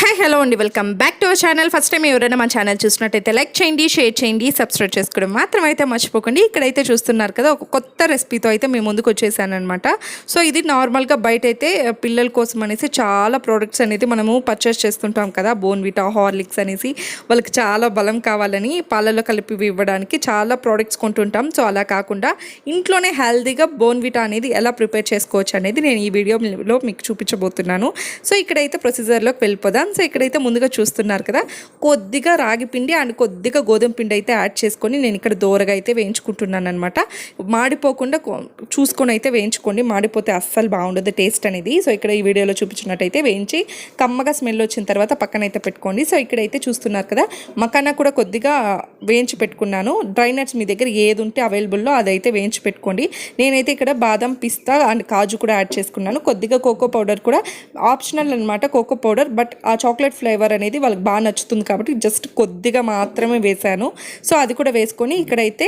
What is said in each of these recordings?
Hi hello అండి. Welcome back to our channel first time ఎవరైనా మా ఛానల్ చూసినట్టయితే లైక్ చేయండి షేర్ చేయండి సబ్స్క్రైబ్ చేసుకోవడం మాత్రం అయితే మర్చిపోకండి. ఇక్కడైతే చూస్తున్నారు కదా ఒక కొత్త రెసిపీతో అయితే మేము ముందుకు వచ్చేసానమాట సో ఇది నార్మల్గా బయట అయితే పిల్లల కోసం అనేసి చాలా ప్రోడక్ట్స్ అనేది మనము పర్చేస్ చేస్తుంటాం కదా బోన్విటా హార్లిక్స్ అనేసి. వాళ్ళకి చాలా బలం కావాలని పాలలో కలిపి ఇవ్వడానికి చాలా ప్రోడక్ట్స్ కొంటుంటాం. సో అలా కాకుండా ఇంట్లోనే హెల్తీగా బోన్విటా అనేది ఎలా ప్రిపేర్ చేసుకోవచ్చు అనేది నేను ఈ వీడియోలో మీకు చూపించబోతున్నాను. సో ఇక్కడైతే ప్రొసీజర్లోకి వెళ్ళిపోదాం. సో ఇక్కడైతే ముందుగా చూస్తున్నారు కదా కొద్దిగా రాగి పిండి అండ్ కొద్దిగా గోధుమ పిండి అయితే యాడ్ చేసుకొని నేను ఇక్కడ దోరగా అయితే వేయించుకుంటున్నాను అనమాట మాడిపోకుండా చూసుకొని అయితే వేయించుకోండి. మాడిపోతే అస్సలు బాగుండదు టేస్ట్ అనేది. సో ఇక్కడ ఈ వీడియోలో చూపించినట్టయితే వేయించి కమ్మగా స్మెల్ వచ్చిన తర్వాత పక్కన అయితే పెట్టుకోండి. సో ఇక్కడైతే చూస్తున్నారు కదా మకానా కూడా కొద్దిగా వేయించి పెట్టుకున్నాను. డ్రై నట్స్ మీ దగ్గర ఏది ఉంటే అవైలబుల్లో అదైతే వేయించి పెట్టుకోండి. నేనైతే ఇక్కడ బాదం పిస్తా అండ్ కాజు కూడా యాడ్ చేసుకున్నాను. కొద్దిగా కోకో పౌడర్ కూడా ఆప్షనల్ అనమాట కోకో పౌడర్ బట్ ఆ చాక్లెట్ ఫ్లేవర్ అనేది వాళ్ళకి బాగా నచ్చుతుంది కాబట్టి జస్ట్ కొద్దిగా మాత్రమే వేశాను. సో అది కూడా వేసుకొని ఇక్కడైతే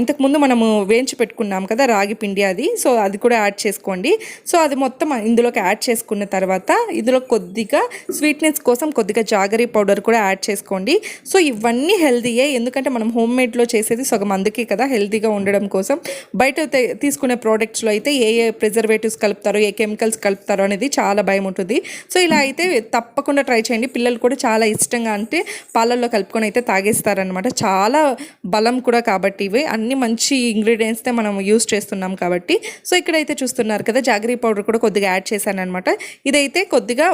ఇంతకుముందు మనము వేయించి పెట్టుకున్నాం కదా రాగి పిండి అది. సో అది కూడా యాడ్ చేసుకోండి. సో అది మొత్తం ఇందులోకి యాడ్ చేసుకున్న తర్వాత ఇందులో కొద్దిగా స్వీట్నెస్ కోసం కొద్దిగా జాగరీ పౌడర్ కూడా యాడ్ చేసుకోండి. సో ఇవన్నీ హెల్తీయే. ఎందుకంటే మనం హోమ్ మేడ్లో చేసేది సగం అందుకే కదా హెల్తీగా ఉండడం కోసం. బయట తీసుకునే ప్రోడక్ట్స్లో అయితే ఏ ఏ ప్రిజర్వేటివ్స్ కలుపుతారో ఏ కెమికల్స్ కలుపుతారో అనేది చాలా భయం ఉంటుంది. సో ఇలా అయితే తప్పకుండా ట్రై చేయండి. పిల్లలు కూడా చాలా ఇష్టంగా అంటే పాలల్లో కలుపుకొని అయితే తాగేస్తారనమాట చాలా బలం కూడా కాబట్టి ఇవి. అన్ని మంచి ఇంగ్రీడియంట్స్తో మనం యూస్ చేస్తున్నాం కాబట్టి. సో ఇక్కడైతే చూస్తున్నారు కదా జాగరీ పౌడర్ కూడా కొద్దిగా యాడ్ చేశాను అనమాట ఇదైతే కొద్దిగా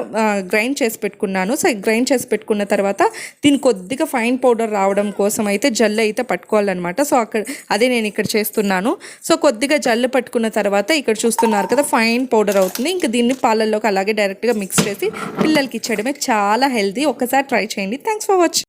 గ్రైండ్ చేసి పెట్టుకున్నాను. సో గ్రైండ్ చేసి పెట్టుకున్న తర్వాత దీన్ని కొద్దిగా ఫైన్ పౌడర్ రావడం కోసం అయితే జల్లు అయితే పట్టుకోవాలన్నమాట. సో అక్కడ అదే నేను ఇక్కడ చేస్తున్నాను. సో కొద్దిగా జల్లు పట్టుకున్న తర్వాత ఇక్కడ చూస్తున్నారు కదా ఫైన్ పౌడర్ అవుతుంది. ఇంకా దీన్ని పాలల్లోకి అలాగే డైరెక్ట్గా మిక్స్ చేసి పిల్లలకి చేయడమే చాలా హెల్తీ. ఒకసారి ట్రై చేయండి. Thanks for watching